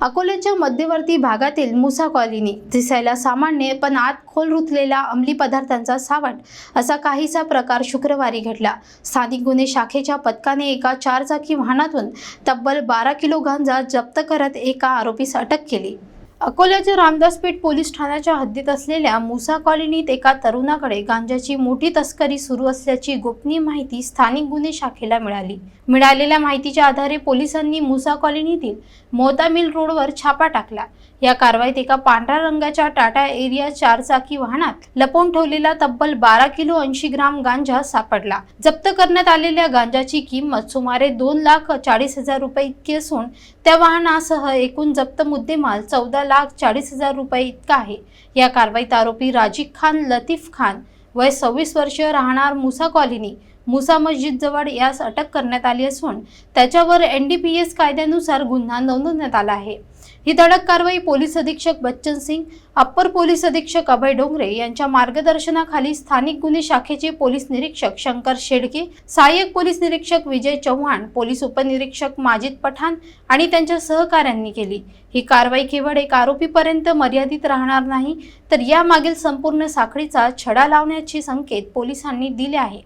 अकोल्याच्या मध्यवर्ती भागातील मुसा कॉलनी दिसायला सामान्य पण आत खोल रुतलेला अंमली पदार्थांचा सावट असा काहीसा प्रकार शुक्रवारी घडला. स्थानिक गुन्हे शाखेच्या पथकाने एका चारचाकी वाहनातून तब्बल बारा किलो गांजा जप्त करत एका आरोपीस अटक केली. अकोल्याचे रामदासपेठ पोलीस ठाण्याच्या हद्दीत असलेल्या मुसा कॉलनीत एका तरुणाकडे गांजाची मोठी तस्करी सुरू असल्याची गोपनीय माहिती स्थानिक गुन्हे शाखेला मिळाली. मिळालेल्या माहितीच्या आधारे पोलिसांनी मुसा कॉलनीतील मोहता मिल रोडवर छापा टाकला. या कारवाईत एका पांढऱ्या रंगाच्या टाटा एरिया चारचाकी वाहनात लपवून ठेवलेला तब्बल बारा किलो ऐंशी ग्राम गांजा सापडला. जप्त करण्यात आलेल्या गांजाची किंमत सुमारे दोन लाख चाळीस हजार रुपये इतकी असून त्या वाहनासह एकूण जप्त मुद्देमाल चौदा लाख चाळीस हजार रुपये इतका आहे. या कारवाईत आरोपी राजीक खान लतीफ खान वय सव्वीस वर्ष राहणार मुसा कॉलनी मुसा मस्जिद जवळ यास अटक करण्यात आली असून त्याच्यावर एन डी पी एस कायद्यानुसार गुन्हा नोंदवण्यात आला आहे. ही धडक कारवाई पोलीस अधीक्षक बच्चन सिंग अप्पर पोलीस अधीक्षक अभय डोंगरे यांच्या मार्गदर्शनाखाली स्थानिक गुन्हे शाखेचे पोलीस निरीक्षक शंकर शेडके सहाय्यक पोलीस निरीक्षक विजय चव्हाण पोलीस उपनिरीक्षक माजिद पठाण आणि त्यांच्या सहकाऱ्यांनी केली. ही कारवाई केवळ एक आरोपीपर्यंत मर्यादित राहणार नाही तर यामागील संपूर्ण साखळीचा छडा लावण्याचे संकेत पोलिसांनी दिले आहे.